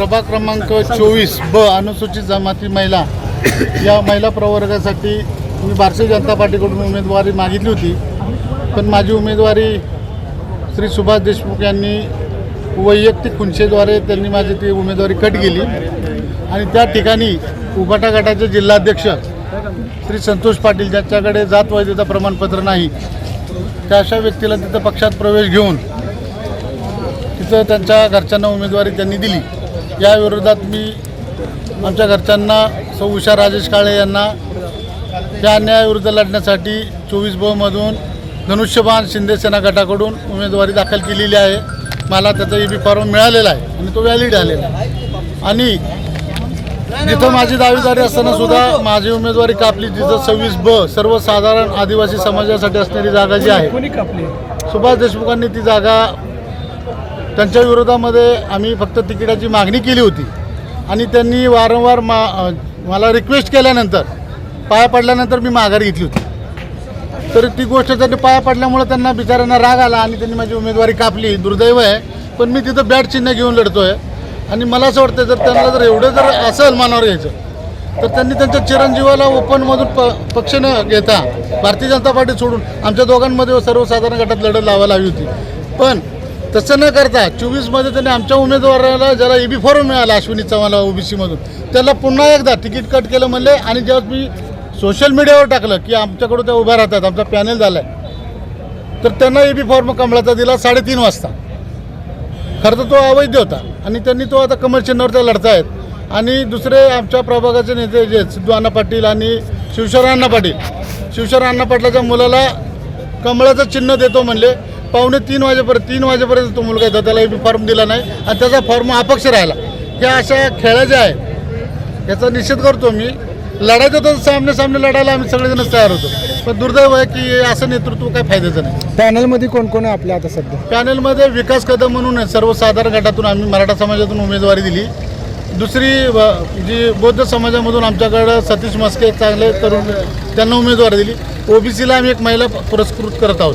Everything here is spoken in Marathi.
प्रभाग क्रमांक चोवीस ब अनुसूचित जमाती महिला. या महिला प्रवर्गासाठी मी भारतीय जनता पार्टीकडून उमेदवारी मागितली होती. पण माझी उमेदवारी श्री सुभाष देशमुख यांनी वैयक्तिक खुंचेद्वारे त्यांनी माझी ती उमेदवारी कट केली. आणि त्या ठिकाणी उभाटा गटाचे जिल्हाध्यक्ष श्री संतोष पाटील ज्यांच्याकडे जात वैधता प्रमाणपत्र नाही त्या अशा व्यक्तीला तिथं पक्षात प्रवेश घेऊन तिथं त्यांच्या घरच्यांना उमेदवारी त्यांनी दिली. या विरोधात मी आमच्या घरच्यांना सौ उषा राजेश काळे यांना या अन्यायाविरुद्ध लढण्यासाठी चोवीस बमधून धनुष्यबाण शिंदेसेना गटाकडून उमेदवारी दाखल केलेली आहे. मला त्याचा ई बी फॉर्म मिळालेला आहे आणि तो व्हॅलिड आलेला आहे. आणि जिथं माझी दावेदारी असताना सुद्धा माझी उमेदवारी कापली जिथं सव्वीस ब सर्वसाधारण आदिवासी समाजासाठी असणारी जागा जी आहे. सुभाष देशमुखांनी ती जागा त्यांच्या विरोधामध्ये आम्ही फक्त तिकिटाची मागणी केली होती. आणि त्यांनी वारंवार मा मला रिक्वेस्ट केल्यानंतर पाया पडल्यानंतर मी माघार घेतली होती. तर ती गोष्ट त्यांनी पाया पडल्यामुळे त्यांना बिचाऱ्यांना राग आला आणि त्यांनी माझी उमेदवारी कापली दुर्दैव आहे. पण मी तिथं बॅट चिन्ह घेऊन लढतो आहे आणि मला असं वाटतं जर त्यांना जर एवढं जर असेल मनावर यायचं तर त्यांनी त्यांच्या चिरंजीवाला ओपनमधून प पक्ष न घेता भारतीय जनता पार्टी सोडून आमच्या दोघांमध्ये सर्वसाधारण गटात लढत लावायला हवी होती. पण तसं न करता चोवीसमध्ये त्यांनी आमच्या उमेदवाराला ज्याला ई बी फॉर्म मिळाला अश्विनी चव्हाणला ओबीसीमधून त्याला पुन्हा एकदा तिकीट कट केलं म्हणले आणि जेव्हा मी सोशल मीडियावर टाकलं की आमच्याकडून त्या उभ्या राहतात आमचा पॅनल झाला आहे तर त्यांना ई बी फॉर्म कमळाचा दिला साडेतीन वाजता. खरं तर तो अवैध होता आणि त्यांनी तो आता कमळ चिन्हावरचा त्या लढतायत आणि दुसरे आमच्या प्रभागाचे नेते जे सिद्धू अण्णा पाटील आणि शिवशरण अण्णा पाटील शिवशर अण्णा पाटलाच्या मुलाला कमळाचं चिन्ह देतो म्हणले पावणे तीन वाजेपर्यंत तीन वाजेपर्यंत तो मुलगा येतो त्याला फॉर्म दिला नाही आणि त्याचा फॉर्म अपक्ष राहिला. ह्या अशा खेळ्या ज्या आहेत याचा निषेध करतो मी. लढायचं तर सामने सामने लढायला आम्ही सगळेजणच तयार होतो. पण दुर्दैव आहे की असं नेतृत्व काही फायद्याचं नाही. पॅनलमध्ये कोण कोण आहे आपल्या आता सध्या? पॅनलमध्ये विकास कदम म्हणून सर्वसाधारण गटातून आम्ही मराठा समाजातून उमेदवारी दिली. दुसरी जी बौद्ध समाजामधून आमच्याकडं सतीश मस्के चांगले तरुण त्यांना उमेदवारी दिली. ओबीसीला आम्ही एक महिला पुरस्कृत करत आहोत.